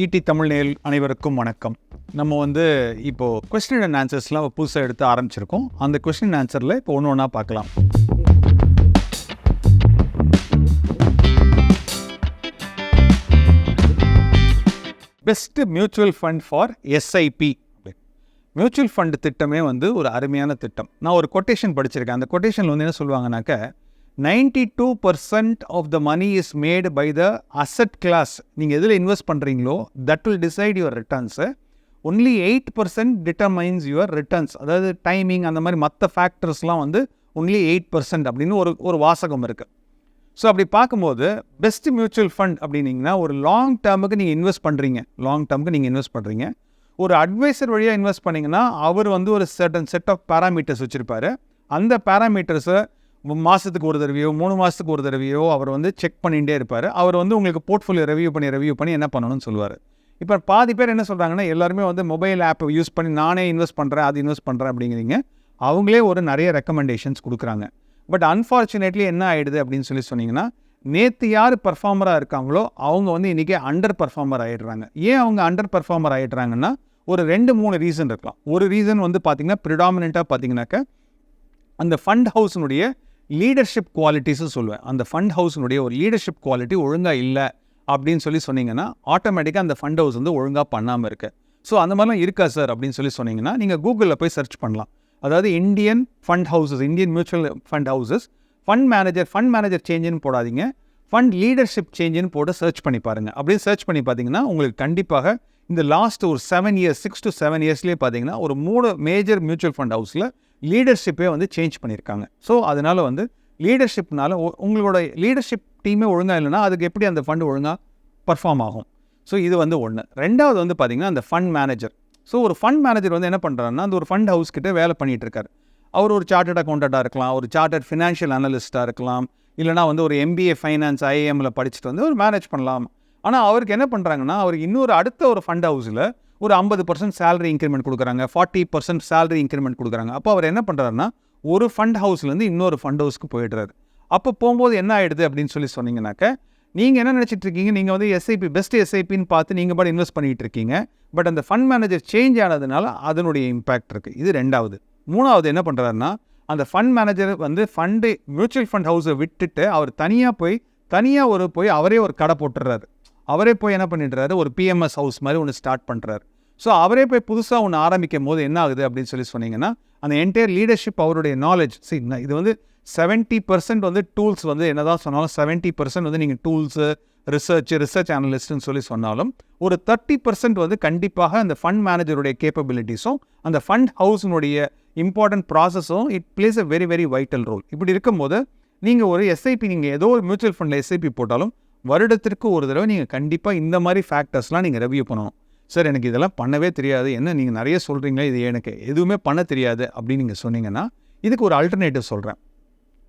ED Tamil நேயல் அனைவருக்கும் வணக்கம். நம்ம வந்து இப்போது கொஸ்டின் அண்ட் ஆன்சர்ஸ்லாம் புதுசாக எடுத்து ஆரம்பிச்சிருக்கோம். அந்த கொஸ்டின் ஆன்சரில் இப்போ ஒன்று ஒன்றா பார்க்கலாம். Best mutual fund for SIP mutual fund திட்டமே வந்து ஒரு அருமையான திட்டம். நான் ஒரு கொட்டேஷன் படிச்சிருக்கேன். அந்த கொட்டேஷனில் வந்து என்ன சொல்லுவாங்கனாக்க ninety two percent of the money is made by the asset class நீங்கள் எதில் இன்வெஸ்ட் பண்ணுறீங்களோ that will decide your returns only eight percent determines your returns அதாவது டைமிங் அந்த மாதிரி மற்ற ஃபேக்டர்ஸ்லாம் வந்து ஒன்லி எயிட் பர்சன்ட் அப்படின்னு ஒரு ஒரு வாசகம் இருக்குது ஸோ அப்படி பார்க்கும்போது பெஸ்ட் மியூச்சுவல் ஃபண்ட் அப்படின்னீங்கன்னா ஒரு லாங் டேர்முக்கு நீங்கள் இன்வெஸ்ட் பண்ணுறீங்க லாங் டேர்முக்கு நீங்கள் இன்வெஸ்ட் பண்ணுறீங்க ஒரு அட்வைசர் வழியாக இன்வெஸ்ட் பண்ணிங்கன்னா அவர் வந்து ஒரு சர்டன் செட் ஆஃப் பேராமீட்டர்ஸ் வச்சுருப்பாரு. அந்த பேராமீட்டர்ஸை மாதத்துக்கு ஒரு தடவையோ மூணு மாதத்துக்கு ஒரு தடவையோ அவர் வந்து செக் பண்ணிகிட்டே இருப்பார். அவர் வந்து உங்களுக்கு போர்ட்ஃபோலியோ ரிவ்யூ பண்ணி ரிவ்யூ பண்ணி என்ன பண்ணணும்னு சொல்லுவார். இப்போ பாதி பேர் என்ன சொல்கிறாங்கன்னா எல்லாருமே வந்து மொபைல் ஆப்பை யூஸ் பண்ணி நானே இன்வெஸ்ட் பண்ணுறேன் அது இன்வெஸ்ட் பண்ணுறேன் அப்படிங்கிறீங்க. அவங்களே ஒரு நிறைய ரெக்கமெண்டேஷன்ஸ் கொடுக்குறாங்க. பட் அன்ஃபார்ச்சுனேட்லி என்ன ஆகிடுது அப்படின்னு சொல்லி சொன்னிங்கன்னா நேற்று யார் பர்ஃபார்மராக இருக்காங்களோ அவங்க வந்து இன்றைக்கி அண்டர் பர்ஃபார்மர் ஆகிடுறாங்க ஏன் அவங்க அண்டர் பர்ஃபார்மர் ஆகிடுறாங்கன்னா ஒரு ரெண்டு மூணு ரீசன் இருக்கலாம். ஒரு ரீசன் வந்து பார்த்திங்கன்னா ப்ரிடாமினாக பார்த்தீங்கன்னாக்க அந்த ஃபண்ட் ஹவுஸினுடைய லீடர்ஷிப் குவாலிட்டிஸும் சொல்லுவேன். அந்த ஃபண்ட் ஹவுஸினுடைய ஒரு லீடர்ஷிப் குவாலிட்டி ஒழுங்காக இல்லை அப்படின்னு சொல்லி சொன்னீங்கன்னா ஆட்டோமேட்டிக்காக அந்த ஃபண்ட் ஹவுஸ் வந்து ஒழுங்காக பண்ணாமல் இருக்குது ஸோ அந்த மாதிரிலாம் இருக்கா சார் அப்படின்னு சொல்லி சொன்னீங்கன்னா நீங்கள் கூகுளில் போய் சர்ச் பண்ணலாம். அதாவது Indian fund houses Indian mutual fund houses fund manager fund manager சேஞ்சுன்னு போடாதீங்க. ஃபண்ட் லீடர்ஷிப் சேஞ்சுன்னு போட்டு சர்ச் பண்ணி பாருங்கள் அப்படின்னு சர்ச் பண்ணி பார்த்தீங்கன்னா உங்களுக்கு கண்டிப்பாக இந்த லாஸ்ட் ஒரு seven years six to seven இயர்ஸ்லேயே பார்த்தீங்கன்னா ஒரு மூணு மேஜர் மியூச்சுவல் ஃபண்ட் ஹவுஸில் லீடர்ஷிப்பே வந்து சேஞ்ச் பண்ணியிருக்காங்க ஸோ அதனால் வந்து லீடர்ஷிப்னால உ- உங்களோட லீடர்ஷிப் டீமே ஒழுங்காக இல்லைன்னா அதுக்கு எப்படி அந்த ஃபண்டு ஒழுங்காக பர்ஃபார்ம் ஆகும்? ஸோ இது வந்து ஒன்று ரெண்டாவது வந்து பார்த்திங்கன்னா அந்த ஃபண்ட் மேனேஜர் ஸோ ஒரு ஃபண்ட் மேனேஜர் வந்து என்ன பண்ணுறாருன்னா அந்த ஒரு ஃபண்ட் ஹவுஸ் கிட்டே வேலை பண்ணிகிட்டு இருக்காரு அவர் ஒரு சார்ட்டர்ட் அக்கௌண்டண்ட்டாக இருக்கலாம் ஒரு சார்ட்டர்ட் ஃபினான்ஷியல் அனலிஸ்ட்டாக இருக்கலாம் இல்லைனா வந்து ஒரு எம்பிஏ ஃபைனான்ஸ் ஐஏஎம்மில் படிச்சுட்டு வந்து ஒரு மேனேஜ் பண்ணலாம். ஆனால் அவருக்கு என்ன பண்ணுறாங்கன்னா அவருக்கு இன்னொரு அடுத்த ஒரு ஃபண்ட் ஹவுஸில் ஒரு ஐம்பது பர்சன்ட் சேலரி இன்க்ரிமெண்ட் கொடுக்குறாங்க ஃபார்ட்டி பர்சன்ட் சேலரி இன்க்ரிமெண்ட் கொடுக்குறாங்க. அப்போ அவர் என்ன பண்ணுறாருன்னா ஒரு ஃபண்ட் ஹவுஸ்லேருந்து இன்னொரு ஃபண்ட் ஹவுஸ்க்கு போயிடுறாரு. அப்போ போகும்போது என்ன ஆயிடுது அப்படின்னு சொல்லி சொன்னீங்கன்னாக்க நீங்கள் என்ன நினச்சிட்டு இருக்கீங்க? நீங்கள் வந்து எஸ்ஐபி பெஸ்ட் எஸ்ஐபின்னு பார்த்து நீங்கள் பாட்டு இன்வெஸ்ட் பண்ணிட்டு இருக்கீங்க. பட் அந்த ஃபண்ட் மேனேஜர் சேஞ்ச் ஆனதுனால அதனுடைய இம்பாக்ட் இருக்குது இது ரெண்டாவது. மூணாவது என்ன பண்ணுறாருன்னா அந்த ஃபண்ட் மேனேஜர் வந்து ஃபண்டு மியூச்சுவல் ஃபண்ட் ஹவுஸை விட்டுட்டு அவர் தனியாக போய் தனியாக ஒரு போய் அவரே ஒரு கடை போட்டுறாரு அவரே போய் என்ன பண்ணிடுறாரு? ஒரு பிஎம்எஸ் ஹவுஸ் மாதிரி ஒன்று ஸ்டார்ட் பண்ணுறாரு ஸோ அவரே போய் புதுசாக ஒன்று ஆரம்பிக்கும் போது என்ன ஆகுது அப்படின்னு சொல்லி சொன்னீங்கன்னா அந்த என்டையர் லீடர்ஷிப் அவருடைய நாலேஜ் see இது வந்து செவன்ட்டி பர்சன்ட் வந்து டூல்ஸ் வந்து என்ன தான் சொன்னாலும் செவன்ட்டி பர்சன்ட் வந்து நீங்கள் டூல்ஸு ரிசர்ச் ரிசர்ச் அனலிஸ்ட்னு சொல்லி சொன்னாலும் ஒரு தேர்ட்டி பர்சன்ட் வந்து கண்டிப்பாக அந்த ஃபண்ட் மேனேஜருடைய கேப்பபிலிட்டிஸும் அந்த ஃபண்ட் ஹவுஸினுடைய important ப்ராசஸும் it plays a very very vital role இப்படி இருக்கும்போது நீங்கள் ஒரு எஸ்ஐபி நீங்கள் ஏதோ ஒரு மியூச்சுவல் ஃபண்டில் எஸ்ஐபி போட்டாலும் வருடத்திற்கு ஒரு தடவை நீங்கள் கண்டிப்பாக இந்த மாதிரி ஃபேக்டர்ஸ்லாம் நீங்கள் ரெவ்யூ பண்ணணும். சார் எனக்கு இதெல்லாம் பண்ணவே தெரியாது. என்ன நீங்கள் நிறைய சொல்கிறீங்களே இது எனக்கு எதுவுமே பண்ண தெரியாது அப்படின்னு நீங்கள் சொன்னீங்கன்னா இதுக்கு ஒரு அல்டர்னேட்டிவ் சொல்கிறேன்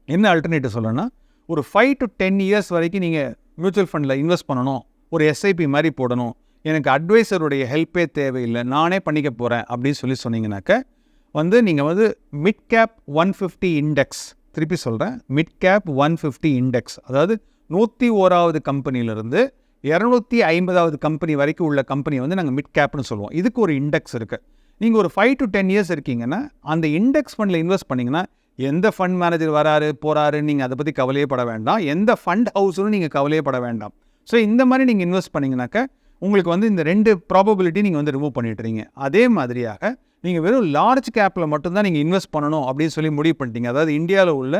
என்ன அல்டர்னேட்டிவ் சொல்கிறேன்னா ஒரு ஃபைவ் டு டென் இயர்ஸ் வரைக்கும் நீங்கள் மியூச்சுவல் ஃபண்டில் இன்வெஸ்ட் பண்ணணும். ஒரு எஸ்ஐபி மாதிரி போடணும். எனக்கு அட்வைசருடைய ஹெல்ப்பே தேவையில்லை. நானே பண்ணிக்க போகிறேன் அப்படின்னு சொல்லி சொன்னீங்கன்னாக்க வந்து நீங்கள் வந்து mid cap one fifty index திருப்பி சொல்கிறேன் mid cap one fifty index அதாவது நூற்றி ஓராவது கம்பெனியிலிருந்து இரநூத்தி ஐம்பதாவது கம்பெனி வரைக்கும் உள்ள கம்பெனி வந்து நாங்கள் மிட் கேப்னு சொல்லுவோம். இதுக்கு ஒரு இண்டெக்ஸ் இருக்குது நீங்கள் ஒரு ஃபைவ் டு டென் இயர்ஸ் இருக்கீங்கன்னா அந்த இண்டெக்ஸ் ஃபண்டில் இன்வெஸ்ட் பண்ணிங்கன்னா எந்த ஃபண்ட் மேனேஜர் வராரு போகிறாரு நீங்கள் அதை பற்றி கவலையே பட வேண்டாம். எந்த ஃபண்ட் ஹவுஸும் நீங்கள் கவலையே பட வேண்டாம். ஸோ இந்த மாதிரி நீங்கள் இன்வெஸ்ட் பண்ணிங்கனாக்க உங்களுக்கு வந்து இந்த ரெண்டு ப்ராபபிலிட்டி நீங்கள் வந்து ரிமூவ் பண்ணிட்டுறீங்க அதே மாதிரியாக நீங்கள் வெறும் லார்ஜ் கேப்பில் மட்டும்தான் நீங்கள் இன்வெஸ்ட் பண்ணணும் அப்படின்னு சொல்லி முடிவு பண்ணிட்டீங்க. அதாவது இந்தியாவில் உள்ள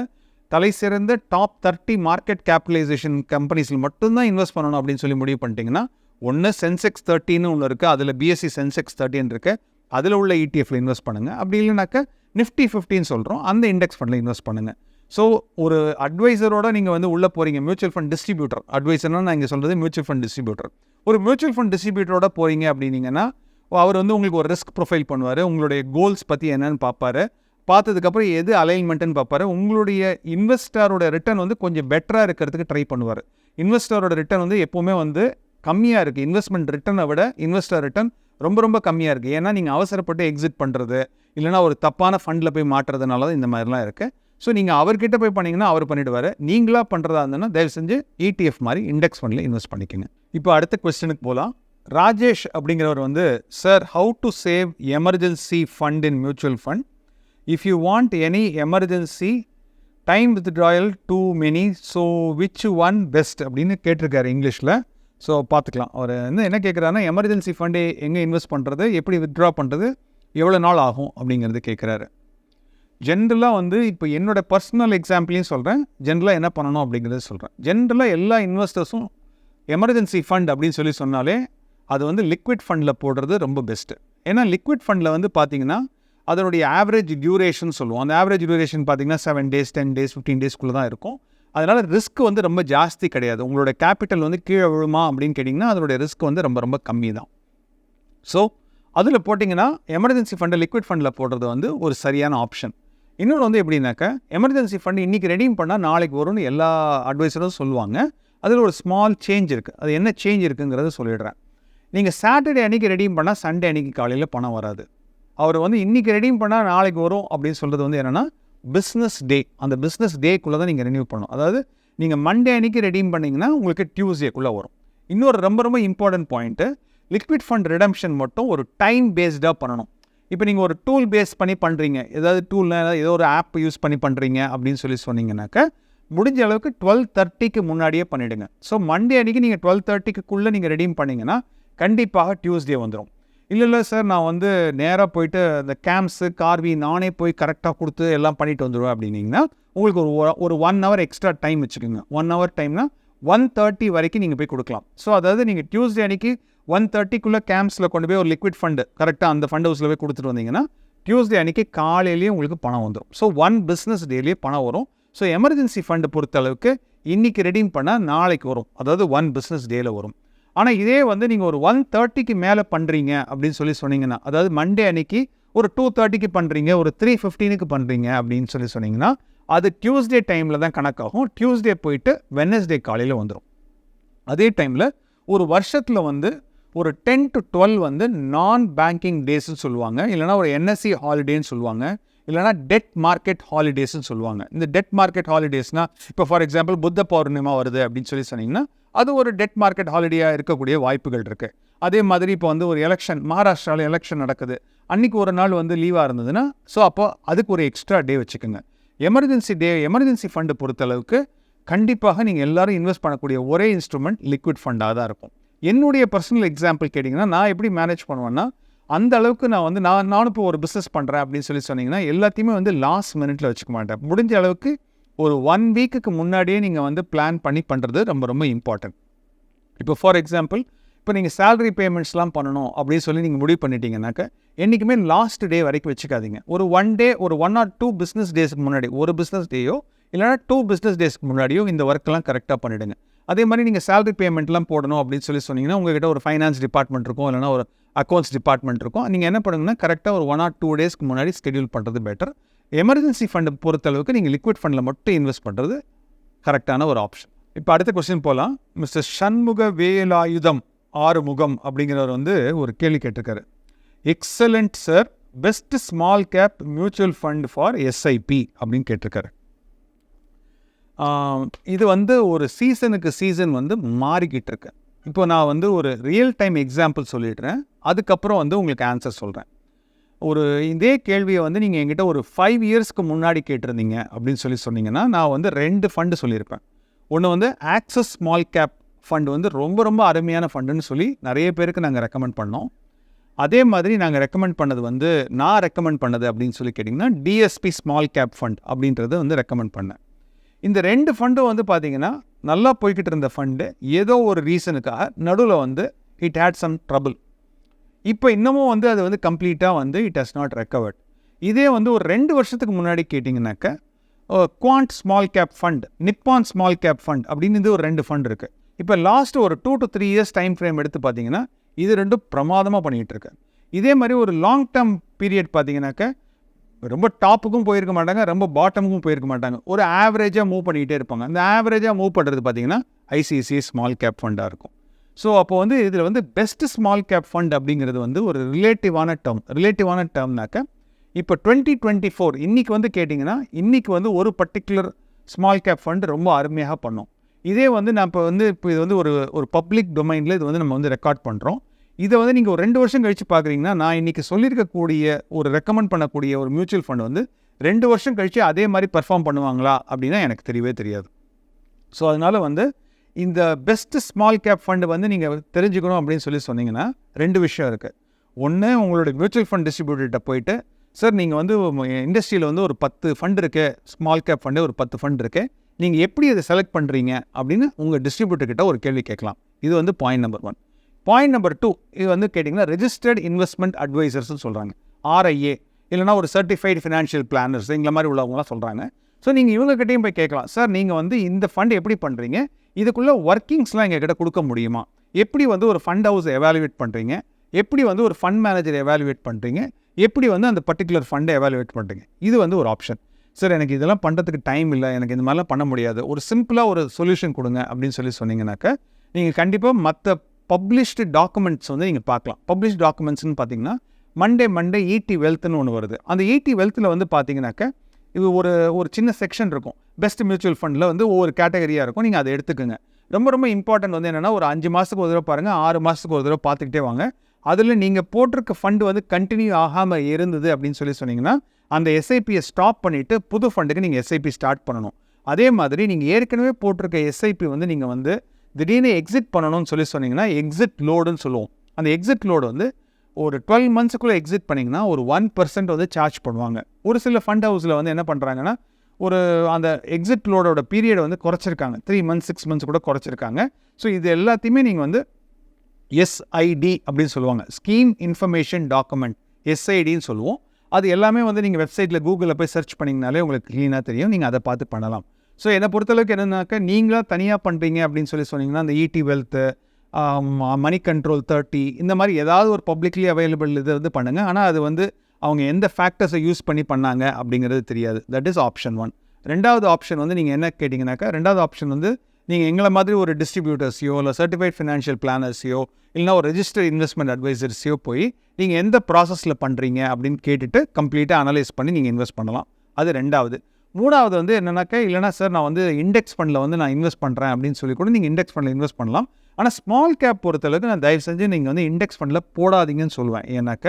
தலை சிறந்த டாப் தேர்ட்டி மார்க்கெட் கேபிடலைசேஷன் கம்பெனிஸில் மட்டும்தான் இன்வெஸ்ட் பண்ணணும் அப்படின்னு சொல்லி முடிவு பண்ணிட்டீங்கன்னா ஒன்று சென்செக்ஸ் தேர்ட்டின்னு ஒன்று இருக்குது அதில் பிஎஸ்சி சென்செக்ஸ் தேர்ட்டின்னு இருக்குது அதில் உள்ள இடிஎஃப்ல இன்வெஸ்ட் பண்ணுங்கள் அப்படி இல்லைனாக்கா நிஃப்டி ஃபிஃப்டின்னு சொல்கிறோம் அந்த இண்டெக்ஸ் ஃபண்டில் இன்வெஸ்ட் பண்ணுங்கள் ஸோ ஒரு அட்வைசரோட நீங்கள் வந்து உள்ளே போகிறீங்க மியூச்சுவல் ஃபண்ட் டிஸ்ட்ரிபியூட்டர் அட்வைசர்னால் நான் இங்கே சொல்கிறது மியூச்சுவல் ஃபண்ட் டிஸ்ட்ரிபியூட்டர் ஒரு மியூச்சுவல் ஃபண்ட் டிஸ்ட்ரிபியூட்டரோட போகிறீங்க அப்படின்னீங்கன்னா அவர் வந்து உங்களுக்கு ஒரு ரிஸ்க் ப்ரொஃபைல் பண்ணுவார். உங்களுடைய கோல்ஸ் பற்றி என்னென்னு பார்ப்பாரு. பார்த்ததுக்கப்புறம் எது அலைன்மெண்ட்டுன்னு பார்ப்பாரு. உங்களுடைய இன்வெஸ்டரோட ரிட்டர்ன் வந்து கொஞ்சம் பெட்டராக இருக்கிறதுக்கு ட்ரை பண்ணுவார். இன்வெஸ்டரோட ரிட்டர்ன் வந்து எப்போவுமே வந்து கம்மியாக இருக்குது இன்வெஸ்ட்மெண்ட் ரிட்டர்னை விட இன்வெஸ்டர் ரிட்டர்ன் ரொம்ப ரொம்ப கம்மியாக இருக்குது ஏன்னா நீங்கள் அவசரப்பட்டு எக்ஸிட் பண்ணுறது இல்லைனா ஒரு தப்பான ஃபண்டில் போய் மாட்டுறதுனால தான் இந்த மாதிரிலாம் இருக்குது ஸோ நீங்கள் அவர்கிட்ட போய் பண்ணிங்கன்னா அவர் பண்ணிவிடுவார் நீங்களாக பண்ணுறதா இருந்ததுன்னா தயவு செஞ்சு இடிஎஃப் மாதிரி இண்டெக்ஸ் ஃபண்டில் இன்வெஸ்ட் பண்ணிக்கோங்க. இப்போ அடுத்த கொஸ்டினுக்கு போகலாம் ராஜேஷ் அப்படிங்கிறவர் வந்து sir how to save emergency fund in mutual fund if you want any emergency time withdrawal too many so which one best அப்படின்னு கேட்டிருக்காரு இங்கிலீஷில் ஸோ பார்த்துக்கலாம். அவர் வந்து என்ன கேட்குறாருன்னா எமர்ஜென்சி ஃபண்டே எங்கே இன்வெஸ்ட் பண்ணுறது எப்படி வித்ட்ரா பண்ணுறது எவ்வளோ நாள் ஆகும் அப்படிங்கிறது கேட்குறாரு. ஜென்ரலாக வந்து இப்போ என்னோடய பர்சனல் எக்ஸாம்பிளையும் சொல்கிறேன் ஜென்ரலாக என்ன பண்ணணும் அப்படிங்கிறத சொல்கிறேன் ஜென்ரலாக எல்லா இன்வெஸ்டர்ஸும் எமர்ஜென்சி ஃபண்ட் அப்படின்னு சொல்லி சொன்னாலே அது வந்து லிக்விட் ஃபண்டில் போடுறது ரொம்ப பெஸ்ட்டு ஏன்னா லிக்விட் ஃபண்டில் வந்து பார்த்தீங்கன்னா அதனுடைய ஆவரேஜ் டியூரேஷன் சொல்லுவோம். அந்த ஆவரேஜ் டியூரேஷன் பார்த்தீங்கன்னா seven days ten days fifteen டேஸ்க்குள்ளே தான் இருக்கும். அதனால் ரிஸ்க் வந்து ரொம்ப ஜாஸ்தி கிடையாது. உங்களோட கேபிட்டல் வந்து கீழே விழுமா அப்படின்னு கேட்டிங்கன்னா அதனுடைய ரிஸ்க் வந்து ரொம்ப ரொம்ப கம்மி தான். ஸோ அதில் போட்டிங்கன்னா எமர்ஜென்சி ஃபண்டை லிக்விட் ஃபண்டில் போடுறது வந்து ஒரு சரியான ஆப்ஷன் இன்னொன்று வந்து எப்படின்னாக்கா எமர்ஜென்சி ஃபண்ட் இன்றைக்கி ரெடியும் பண்ணால் நாளைக்கு வரும்னு எல்லா அட்வைஸரும் சொல்லுவாங்க. அதில் ஒரு ஸ்மால் சேஞ்ச் இருக்குது அது என்ன சேஞ்ச் இருக்குங்கிறத சொல்லிடுறேன். நீங்கள் சாட்டர்டே அன்றைக்கி ரெடியும் பண்ணால் சண்டே அன்றைக்கி காலையில் பணம் வராது. அவர் வந்து இன்றைக்கி ரெடியூம் பண்ணால் நாளைக்கு வரும் அப்படின்னு சொல்கிறது வந்து என்னென்னா பிஸ்னஸ் டே அந்த பிஸ்னஸ் டேக்குள்ளே தான் நீங்கள் ரெனியூ பண்ணணும். அதாவது நீங்கள் மண்டே அன்றைக்கி ரெடியூம் பண்ணிங்கன்னா உங்களுக்கு டியூஸ்டேக்குள்ளே வரும். இன்னொரு ரொம்ப ரொம்ப important point liquid fund redemption மட்டும் ஒரு டைம் பேஸ்டாக பண்ணணும். இப்போ நீங்கள் ஒரு டூல் பேஸ் பண்ணி பண்ணுறீங்க ஏதாவது டூல்னா ஏதோ ஒரு ஆப் யூஸ் பண்ணி பண்ணுறீங்க அப்படின்னு சொல்லி சொன்னீங்கன்னாக்கா முடிஞ்ச அளவுக்கு டுவெல் தேர்ட்டிக்கு முன்னாடியே பண்ணிவிடுங்க ஸோ மண்டே அன்றைக்கி நீங்கள் டுவெல் தேர்ட்டிக்குள்ளே நீங்கள் ரெடியூம் பண்ணிங்கன்னா கண்டிப்பாக டியூஸ்டே வந்துடும் இல்லை இல்லை சார் நான் வந்து நேராக போயிட்டு அந்த கேம்ப்ஸு கார்வி நானே போய் கரெக்டாக கொடுத்து எல்லாம் பண்ணிட்டு வந்துடுவேன் அப்படின்னிங்கன்னா உங்களுக்கு ஒரு ஒரு ஒன் ஹவர் எக்ஸ்ட்ரா டைம் வச்சுக்கோங்க. ஒன் ஹவர் டைம்னா ஒன் தேர்ட்டி வரைக்கும் நீங்கள் போய் கொடுக்கலாம். ஸோ அதாவது நீங்கள் டியூஸ்டே அன்னைக்கு ஒன் தேர்ட்டிக்குள்ளே கேம்ப்ஸில் கொண்டு போய் ஒரு லிக்விட் ஃபண்டு கரெக்டாக அந்த ஃபண்ட் ஹவுஸில் போய் கொடுத்துட்டு வந்தீங்கன்னா டியூஸ்டே அன்னைக்கு காலையிலேயே உங்களுக்கு பணம் வந்துடும் ஸோ ஒன் பிஸ்னஸ் டேலேயே பணம் வரும். ஸோ எமர்ஜென்சி ஃபண்டு பொறுத்த அளவுக்கு இன்றைக்கி ரெடீம் பண்ணால் நாளைக்கு வரும். அதாவது ஒன் பிஸ்னஸ் டேயில் வரும். ஆனால் இதே வந்து நீங்கள் ஒரு ஒன் தேர்ட்டிக்கு மேலே பண்ணுறீங்க அப்படின்னு சொல்லி சொன்னீங்கன்னா அதாவது மண்டே அன்னைக்கு ஒரு டூ தேர்ட்டிக்கு பண்ணுறீங்க ஒரு த்ரீ ஃபிஃப்டீனுக்கு பண்ணுறீங்க அப்படின்னு சொல்லி சொன்னீங்கன்னா அது டியூஸ்டே டைமில் தான் கணக்காகும். டியூஸ்டே போயிட்டு வெனஸ்டே காலையில் வந்துடும் அதே டைமில் ஒரு வருஷத்தில் வந்து ஒரு டென் டு டுவெல் வந்து நான் பேங்கிங் டேஸ்ன்னு சொல்லுவாங்க. இல்லைனா ஒரு என்எஸ்சி ஹாலிடேன்னு சொல்லுவாங்க. இல்லைனா டெட் மார்க்கெட் ஹாலிடேஸ்ன்னு சொல்லுவாங்க. இந்த டெட் மார்க்கெட் ஹாலிடேஸ்னால் இப்போ ஃபார் எக்ஸாம்பிள் புத்த பௌர்ணிமா வருது அப்படின்னு சொல்லி சொன்னீங்கன்னா அது ஒரு டெட் மார்க்கெட் ஹாலிடேயாக இருக்கக்கூடிய வாய்ப்புகள் இருக்குது அதே மாதிரி இப்போ வந்து ஒரு எலெக்ஷன் மகாராஷ்டிராவில் எலெக்ஷன் நடக்குது. அன்னைக்கு ஒரு நாள் வந்து லீவாக இருந்ததுன்னா ஸோ அப்போ அதுக்கு ஒரு எக்ஸ்ட்ரா டே வச்சுக்கோங்க. எமர்ஜென்சி டே எமர்ஜென்சி ஃபண்டு பொறுத்தளவுக்கு கண்டிப்பாக நீங்கள் எல்லாரும் இன்வெஸ்ட் பண்ணக்கூடிய ஒரே இன்ஸ்ட்ருமெண்ட் லிக்விட் ஃபண்டாக தான் இருக்கும். என்னுடைய பர்சனல் எக்ஸாம்பிள் கேட்டிங்கன்னா நான் எப்படி மேனேஜ் பண்ணுவேன்னா அந்த அளவுக்கு நான் வந்து நான் நானும் இப்போ ஒரு பிஸ்னஸ் பண்ணுறேன் அப்படின்னு சொல்லி சொன்னீங்கன்னா எல்லாத்தையுமே வந்து லாஸ்ட் மினிட்ல வச்சுக்க மாட்டேன். முடிஞ்ச அளவுக்கு ஒரு ஒன் வீக்குக்கு முன்னாடியே நீங்கள் வந்து பிளான் பண்ணி பண்ணுறது ரொம்ப ரொம்ப இம்பார்ட்டன்ட் இப்போ ஃபார் எக்ஸாம்பிள் இப்போ நீங்கள் சேலரி பேமெண்ட்ஸ்லாம் பண்ணணும் அப்படின்னு சொல்லி நீங்கள் முடிவு பண்ணிட்டீங்கன்னாக்க என்றைக்குமே லாஸ்ட் டே வரைக்கும் வச்சுக்காதீங்க. ஒரு ஒன் டே ஒரு ஒன் ஆர் டூ பிஸ்னஸ் டேஸ்க்கு முன்னாடி ஒரு பிஸ்னஸ் டேயோ இல்லைனா டூ பிஸ்னஸ் டேஸ்க்கு முன்னாடியோ இந்த ஒர்க்கெலாம் கரெக்டாக பண்ணிவிடுங்க அதே மாதிரி நீங்கள் சேலரி பேமெண்ட்லாம் போடணும் அப்படின்னு சொல்லி சொன்னீங்கன்னா உங்ககிட்ட ஒரு ஃபைனான்ஸ் டிபார்ட்மெண்ட் இருக்கும் இல்லைனா ஒரு அக்கௌண்ட்ஸ் டிபார்ட்மெண்ட் இருக்கும். நீங்கள் என்ன பண்ணுங்கன்னா கரெக்டாக ஒரு ஒன் ஆர் டூ டேஸ்க்கு முன்னாடி ஸ்கெடியூல் பண்ணுறது பெட்டர் எமர்ஜென்சி ஃபண்டை பொறுத்தளவுக்கு நீங்கள் லிக்விட் ஃபண்டில் மட்டும் இன்வெஸ்ட் பண்ணுறது கரெக்டான ஒரு ஆப்ஷன் இப்போ அடுத்த கொஸ்டின் போகலாம் மிஸ்டர் சண்முக வேலாயுதம் ஆறுமுகம் அப்படிங்கிறவர் வந்து ஒரு கேள்வி கேட்டிருக்காரு. Excellent sir best small cap mutual fund for SIP அப்படின்னு கேட்டிருக்காரு. இது வந்து ஒரு சீசனுக்கு சீசன் வந்து மாறிக்கிட்டு இருக்கு இப்போ நான் வந்து ஒரு ரியல் டைம் எக்ஸாம்பிள் சொல்லிடுறேன். அதுக்கப்புறம் வந்து உங்களுக்கு ஆன்சர் சொல்கிறேன் ஒரு இதே கேள்வியை வந்து நீங்கள் என்கிட்ட ஒரு ஃபைவ் இயர்ஸ்க்கு முன்னாடி கேட்டிருந்தீங்க அப்படின்னு சொல்லி சொன்னீங்கன்னா நான் வந்து ரெண்டு ஃபண்டு சொல்லியிருப்பேன். ஒன்று வந்து ஆக்சஸ் ஸ்மால் கேப் ஃபண்ட் வந்து ரொம்ப ரொம்ப அருமையான ஃபண்டுன்னு சொல்லி நிறைய பேருக்கு நாங்கள் ரெக்கமெண்ட் பண்ணோம். அதே மாதிரி நாங்கள் ரெக்கமெண்ட் பண்ணது வந்து நான் ரெக்கமெண்ட் பண்ணது அப்படின்னு சொல்லி கேட்டிங்கன்னா டிஎஸ்பி ஸ்மால் கேப் ஃபண்ட் அப்படின்றத வந்து ரெக்கமெண்ட் பண்ணேன். இந்த ரெண்டு ஃபண்டும் வந்து பார்த்தீங்கன்னா நல்லா போய்கிட்டு இருந்த ஃபண்டு ஏதோ ஒரு ரீசனுக்காக நடுவில் வந்து இட் ஹேட் சம் ட்ரபுள் இப்போ இன்னமும் வந்து அது வந்து கம்ப்ளீட்டாக வந்து இட் ஹஸ் நாட் ரெக்கவர்ட் இதே வந்து ஒரு ரெண்டு வருஷத்துக்கு முன்னாடி கேட்டிங்கனாக்க Quant small cap fund Nippon small cap fund அப்படின்னு இது ஒரு ரெண்டு ஃபண்ட் இருக்குது இப்போ லாஸ்ட் ஒரு two to three years time frame எடுத்து பார்த்தீங்கன்னா இது ரெண்டும் பிரமாதமாக பண்ணிகிட்டு இருக்கு. இதே மாதிரி ஒரு லாங் டேர்ம் பீரியட் பார்த்தீங்கன்னாக்க ரொம்ப டாப்புக்கும் போயிருக்க மாட்டாங்க ரொம்ப பாட்டமுக்கும் போயிருக்க மாட்டாங்க. ஒரு ஆவரேஜாக மூவ் பண்ணிக்கிட்டே இருப்பாங்க. அந்த ஆவரேஜாக மூவ் பண்ணுறது பார்த்தீங்கன்னா ஐசிஐசிஐ ஸ்மால் கேப் ஃபண்டாக இருக்கும். ஸோ அப்போ வந்து இதில் வந்து பெஸ்ட் ஸ்மால் கேப் ஃபண்ட் அப்படிங்கிறது வந்து ஒரு ரிலேட்டிவான டேர்ம் ரிலேட்டிவான டேர்ம்னாக்க இப்போ டுவெண்ட்டி டுவெண்ட்டி ஃபோர் இன்றைக்கி வந்து கேட்டிங்கன்னா இன்றைக்கி வந்து ஒரு பர்டிகுலர் ஸ்மால் கேப் ஃபண்ட் ரொம்ப அருமையாக பண்ணோம். இதே வந்து நான் இப்போ வந்து இப்போ இது வந்து ஒரு ஒரு பப்ளிக் டொமைனில் இது வந்து நம்ம வந்து ரெக்கார்ட் பண்ணுறோம் இதை வந்து நீங்கள் ஒரு ரெண்டு வருஷம் கழித்து பார்க்குறீங்கன்னா நான் இன்றைக்கி சொல்லியிருக்கக்கூடிய ஒரு ரெக்கமெண்ட் பண்ணக்கூடிய ஒரு மியூச்சுவல் ஃபண்ட் வந்து ரெண்டு வருஷம் கழித்து அதே மாதிரி பெர்ஃபார்ம் பண்ணுவாங்களா அப்படின்னா எனக்கு தெரியவே தெரியாது. ஸோ அதனால் வந்து இந்த பெஸ்ட்டு ஸ்மால் கேப் ஃபண்டு வந்து நீங்கள் தெரிஞ்சுக்கணும் அப்படின்னு சொல்லி சொன்னீங்கன்னா ரெண்டு விஷயம் இருக்குது ஒன்று உங்களோட மியூச்சுவல் ஃபண்ட் டிஸ்ட்ரிபியூட்டர்கிட்ட போயிட்டு சார் நீங்கள் வந்து இண்டஸ்ட்ரியில் வந்து ஒரு பத்து ஃபண்ட் இருக்குது ஸ்மால் கேப் ஃபண்டு ஒரு பத்து ஃபண்ட் இருக்குது நீங்கள் எப்படி அதை செலக்ட் பண்ணுறீங்க அப்படின்னு உங்கள் டிஸ்ட்ரிபியூட்டர்கிட்ட ஒரு கேள்வி கேட்கலாம். இது வந்து point number one point number two இது வந்து கேட்டிங்கன்னா ரெஜிஸ்டர்ட் இன்வெஸ்ட்மெண்ட் அட்வைசர்ஸ்னு சொல்கிறாங்க ஆர்ஐஏ இல்லைனா ஒரு சர்டிஃபைடு ஃபினான்ஷியல் பிளானர்ஸ் இந்த மாதிரி உள்ளவங்களாம் சொல்கிறாங்க ஸோ நீங்கள் இவங்ககிட்டயும் போய் கேட்கலாம். சார் நீங்கள் வந்து இந்த ஃபண்ட் எப்படி பண்ணுறீங்க இதுக்குள்ளே ஒர்க்கிங்ஸ்லாம் எங்கள் கிட்ட கொடுக்க முடியுமா? எப்படி வந்து ஒரு ஃபண்ட் ஹவுஸ் எவாலுவேட் பண்ணுறீங்க எப்படி வந்து ஒரு ஃபண்ட் மேனேஜர் எவாலுவேட் பண்ணுறீங்க எப்படி வந்து அந்த பர்டிகுலர் ஃபண்டை எவாலுவேட் பண்ணுறீங்க இது வந்து ஒரு ஆப்ஷன் சார் எனக்கு இதெல்லாம் பண்ணுறதுக்கு டைம் இல்லை. எனக்கு இந்த மாதிரிலாம் பண்ண முடியாது. ஒரு சிம்பிளாக ஒரு சொல்யூஷன் கொடுங்க அப்படின்னு சொல்லி சொன்னீங்கன்னாக்கா நீங்கள் கண்டிப்பாக மற்ற பப்ளிஷ்டு டாக்குமெண்ட்ஸ் வந்து நீங்கள் பார்க்கலாம். பப்ளிஷ் டாக்குமெண்ட்ஸ்னு பார்த்தீங்கன்னா மண்டே மண்டே ஈடி வெல்த்னு ஒன்று வருது. அந்த ஈடி வெல்த்தில் வந்து பார்த்தீங்கன்னாக்கா இது ஒரு ஒரு சின்ன செக்ஷன் இருக்கும். பெஸ்ட் மியூச்சுவல் ஃபண்டில் வந்து ஒவ்வொரு கேட்டகரியாக இருக்கும். நீங்கள் அதை எடுத்துக்கோங்க. ரொம்ப ரொம்ப இம்பார்ட்டன்ட் வந்து என்னென்னா ஒரு அஞ்சு மாதத்துக்கு ஒரு தடவை பாருங்கள் ஆறு மாதத்துக்கு ஒரு தடவை பார்த்துக்கிட்டே வாங்க. அதில் நீங்கள் போட்டிருக்க ஃபண்டு வந்து கண்டினியூ ஆகாமல் இருந்தது அப்படின்னு சொல்லி சொன்னீங்கன்னா அந்த எஸ்ஐபியை ஸ்டாப் பண்ணிவிட்டு புது ஃபண்டுக்கு நீங்கள் எஸ்ஐபி ஸ்டார்ட் பண்ணணும். அதே மாதிரி நீங்கள் ஏற்கனவே போட்டிருக்க எஸ்ஐபி வந்து நீங்கள் வந்து திடீர்னு எக்ஸிட் பண்ணணும்னு சொல்லி சொன்னீங்கன்னா எக்ஸிட் லோடுன்னு சொல்லுவோம். அந்த எக்ஸிட் லோடு வந்து ஒரு டுவெல் மந்த்ஸுக்குள்ளே எக்ஸிட் பண்ணிங்கன்னா ஒரு ஒன் பர்சன்ட் வந்து சார்ஜ் பண்ணுவாங்க. ஒரு சில ஃபண்ட் ஹவுஸில் வந்து என்ன பண்ணுறாங்கன்னா ஒரு அந்த எக்ஸிட் லோடோட பீரியட் வந்து குறைச்சிருக்காங்க. த்ரீ மந்த்ஸ் சிக்ஸ் மந்த்ஸ் கூட குறைச்சிருக்காங்க. ஸோ இது எல்லாத்தையுமே நீங்கள் வந்து எஸ்ஐடி அப்படின்னு சொல்லுவாங்க. ஸ்கீம் இன்ஃபர்மேஷன் டாக்குமெண்ட் எஸ்ஐடின்னு சொல்லுவோம். அது எல்லாமே வந்து நீங்கள் வெப்சைட்டில் கூகுளில் போய் சர்ச் பண்ணிங்கனாலே உங்களுக்கு க்ளீனாக தெரியும். நீங்கள் அதை பார்த்து பண்ணலாம். ஸோ என்னை பொறுத்தளவுக்கு என்னென்னாக்கா நீங்களாக தனியாக பண்ணுறீங்க அப்படின்னு சொல்லி சொன்னீங்கன்னா அந்த இடி வெல்த்து மணி கண்ட்ரோல் தேர்ட்டி இந்த மாதிரி ஏதாவது ஒரு பப்ளிக்லி அவைலபிள் இது வந்து பண்ணுங்கள் ஆனால் அது வந்து அவங்க எந்த ஃபேக்டர்ஸை யூஸ் பண்ணி பண்ணாங்க அப்படிங்கிறது தெரியாது. தட் இஸ் ஆப்ஷன் ஒன் ரெண்டாவது ஆப்ஷன் வந்து நீங்கள் என்ன கேட்டிங்கனாக்கா ரெண்டாவது ஆப்ஷன் வந்து நீங்கள் எங்களை மாதிரி ஒரு டிஸ்ட்ரிபியூட்டர்ஸையோ இல்லை சர்டிஃபைட் ஃபினான்ஷியல் பிளானர்ஸையோ இல்லைனா ஒரு ரெஜிஸ்டர் இன்வெஸ்ட்மெண்ட் அட்வைசர்ஸையோ போய் நீங்கள் எந்த ப்ராசஸில் பண்ணுறீங்க அப்படின்னு கேட்டுட்டு கம்ப்ளீட்டாக அனலைஸ் பண்ணி நீங்கள் இன்வெஸ்ட் பண்ணலாம். அது ரெண்டாவது. மூணாவது வந்து என்னென்னாக்கா இல்லைனா சார் நான் வந்து இண்டெக்ஸ் ஃபண்டில் வந்து நான் இன்வெஸ்ட் பண்ணுறேன் அப்படின்னு சொல்லி கூட நீங்கள் இண்டெக்ஸ் ஃபண்டில் இன்வெஸ்ட் பண்ணலாம். ஆனால் ஸ்மால் கேப் பொறுத்தளவுக்கு நான் தயவு செஞ்சு நீங்கள் வந்து இண்டெக்ஸ் ஃபண்டில் போடாதீங்கன்னு சொல்லுவேன். ஏன்னாக்க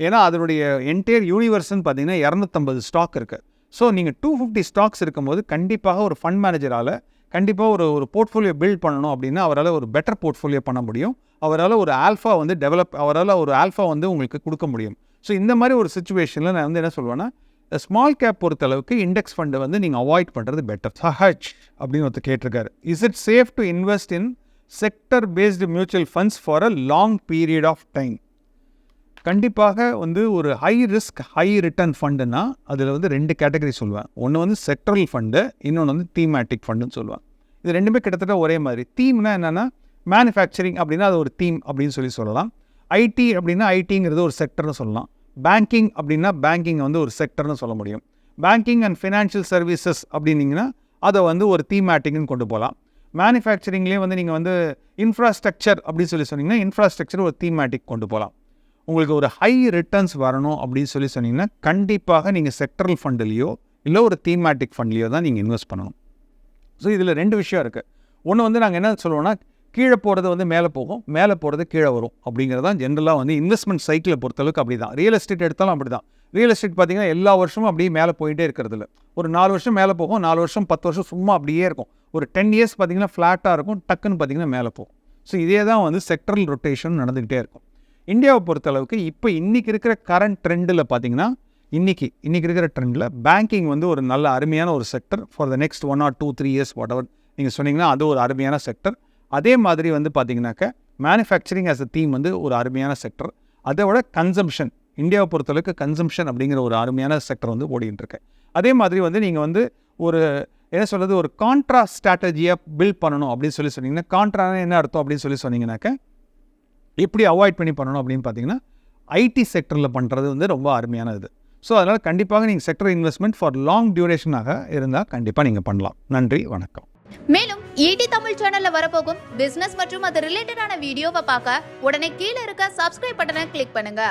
ஏன்னா அதனுடைய என்டையர் யூனிவர்ஸ்னு பார்த்தீங்கன்னா இரநூத்தம்பது ஸ்டாக் இருக்குது ஸோ நீங்கள் டூ ஃபிஃப்டி ஸ்டாக்ஸ் இருக்கும்போது கண்டிப்பாக ஒரு ஃபண்ட் மேனேஜரால் கண்டிப்பாக ஒரு ஒரு போர்ட்ஃபோலியோ பில்ட் பண்ணணும் அப்படின்னா அவரால் ஒரு பெட்டர் போர்ட்ஃபோலியோ பண்ண முடியும். அவரால் ஒரு ஆல்ஃபா வந்து டெவலப் அவரால் ஒரு ஆல்ஃபா வந்து உங்களுக்கு கொடுக்க முடியும். ஸோ இந்த மாதிரி ஒரு சுச்சுவேஷனில் நான் வந்து என்ன சொல்லுவேன்னா ஸ்மால் கேப் பொறுத்தளவுக்கு இண்டெக்ஸ் ஃபண்டை வந்து நீங்கள் அவாய்ட் பண்ணுறது பெட்டர் சஹஜ் அப்படின்னு ஒருத்தர் கேட்டிருக்காரு. Is it safe to invest in sector based mutual funds for a long period of time கண்டிப்பாக வந்து ஒரு ஹை ரிஸ்க் ஹை ரிட்டர்ன் ஃபண்டுனா அதில் வந்து ரெண்டு கேட்டகரி சொல்லுவேன் ஒன்று வந்து செக்டரல் ஃபண்டு இன்னொன்று வந்து தீமேட்டிக் ஃபண்டுன்னு சொல்லுவேன் இது ரெண்டுமே கிட்டத்தட்ட ஒரே மாதிரி. தீம்னா என்னென்னா மேனுஃபேக்சரிங் அப்படின்னா அது ஒரு தீம் அப்படின்னு சொல்லி சொல்லலாம். ஐடி அப்படின்னா ஐடிங்கிறது ஒரு செக்டர்னு சொல்லலாம். பேங்கிங் அப்படின்னா பேங்கிங் வந்து ஒரு செக்டர்னு சொல்ல முடியும். பேங்கிங் அண்ட் ஃபினான்ஷியல் சர்வீசஸ் அப்படின்னீங்கன்னா அதை வந்து ஒரு தீமேட்டிக்னு கொண்டு போகலாம். மேனுஃபேக்சரிங்லேயே வந்து நீங்கள் வந்து இன்ஃப்ராஸ்ட்ரக்சர் அப்படின்னு சொல்லி சொன்னீங்கன்னா இன்ஃப்ராஸ்ட்ரக்சர் ஒரு தீமேட்டிக் கொண்டு போகலாம் உங்களுக்கு ஒரு ஹை ரிட்டர்ன்ஸ் வரணும் அப்படின்னு சொல்லி சொன்னீங்கன்னா கண்டிப்பாக நீங்கள் செக்டரல் ஃபண்ட்லேயோ இல்லை ஒரு தீமேட்டிக் ஃபண்ட்லேயோ தான் நீங்கள் இன்வெஸ்ட் பண்ணணும். ஸோ இதில் ரெண்டு விஷயம் இருக்குது ஒன்று வந்து நாங்கள் என்ன சொல்லுவோம்னா கீழே போகிறது வந்து மேலே போகும் மேலே போகிறது கீழே வரும் அப்படிங்கிறது தான் ஜென்ரலாக வந்து இன்வெஸ்ட்மெண்ட் சைக்கிளை பொறுத்தளவுக்கு அப்படி தான் ரியல் எஸ்டேட் எடுத்தாலும் அப்படி தான் ரியல் எஸ்டேட் பார்த்திங்கன்னா எல்லா வருஷமும் அப்படியே மேலே போயிட்டே இருக்கிறதுல ஒரு நாலு வருஷம் மேலே போகும் நாலு வருஷம் பத்து வருஷம் சும்மா அப்படியே இருக்கும். ஒரு டென் இயர்ஸ் பார்த்தீங்கன்னா ஃப்ளாட்டாக இருக்கும் டக்குன்னு பார்த்தீங்கன்னா மேலே போகும். ஸோ இதே தான் வந்து செக்டரல் ரொட்டேஷன் நடந்துக்கிட்டே இருக்கும். இந்தியாவை பொறுத்தளவுக்கு இப்போ இன்றைக்கி இருக்கிற கரண்ட் ட்ரெண்டில் பார்த்தீங்கன்னா இன்றைக்கி இன்றைக்கி இருக்கிற ட்ரெண்டில் பேங்கிங் வந்து ஒரு நல்ல அருமையான ஒரு sector for the next one or two three years whatever நீங்கள் சொன்னீங்கன்னா அது ஒரு அருமையான செக்டர் அதே மாதிரி வந்து பார்த்தீங்கன்னாக்க மேனுஃபேக்சரிங் ஆஸ் அ தீம் வந்து ஒரு அருமையான செக்டர் அதை விட கன்சம்ஷன் இந்தியாவை பொறுத்தளவுக்கு கன்சம்ஷன் அப்படிங்கிற ஒரு அருமையான செக்டர் வந்து ஓடிட்டு இருக்கு அதே மாதிரி வந்து நீங்கள் வந்து ஒரு என்ன சொல்கிறது ஒரு கான்ட்ரா ஸ்ட்ராட்டஜியை பில்ட் பண்ணணும் அப்படின்னு சொல்லி சொன்னீங்கன்னா கான்ட்ரானா என்ன அர்த்தம் அப்படின்னு சொல்லி சொன்னீங்கன்னாக்க எப்படி அவாய்ட் பண்ணி பண்ணணும் அப்படின்னு பார்த்தீங்கன்னா ஐடி செக்டரில் பண்ணுறது வந்து ரொம்ப அருமையான இது ஸோ அதனால் கண்டிப்பாக நீங்கள் செக்டர் இன்வெஸ்ட்மெண்ட் ஃபார் லாங் டியூரேஷனாக இருந்தால் கண்டிப்பாக நீங்கள் பண்ணலாம். நன்றி வணக்கம். மேலும் ஈடி தமிழ் சேனல்ல வரப்போகும் பிசினஸ் மற்றும் அது ரிலேட்டடான வீடியோவை பார்க்க உடனே கீழே இருக்க சப்ஸ்கிரைப் பட்டனை கிளிக் பண்ணுங்க.